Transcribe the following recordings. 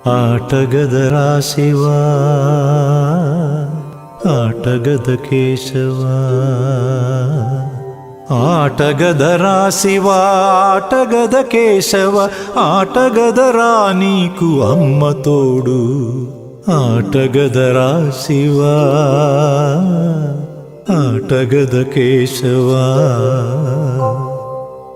ఆటగదరా శివా ఆటగద కేశవా ఆటగదరా శివా ఆటగద కేశవ ఆటగదరా నీకు అమ్మ తోడు. ఆటగదరా శివా ఆటగద కేశవా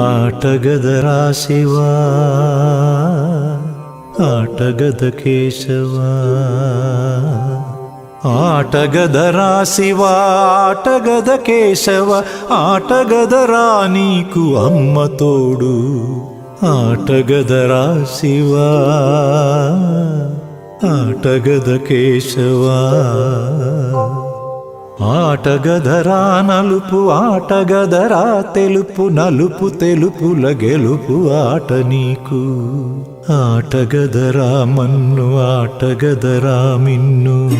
ఆటగద రాశివా ఆటగద కేశవా ఆటగద రాశివా ఆటగద కేశవ ఆటగద రా నీకు అమ్మ తోడు. ఆటగద రాశివా ఆటగద కేశవా ఆటగదరా నలుపు ఆటగదరా తెలుపు నలుపు తెలుపుల గెలుపు ఆట నీకు. ఆటగదరా మన్ను ఆటగదరా మిన్ను.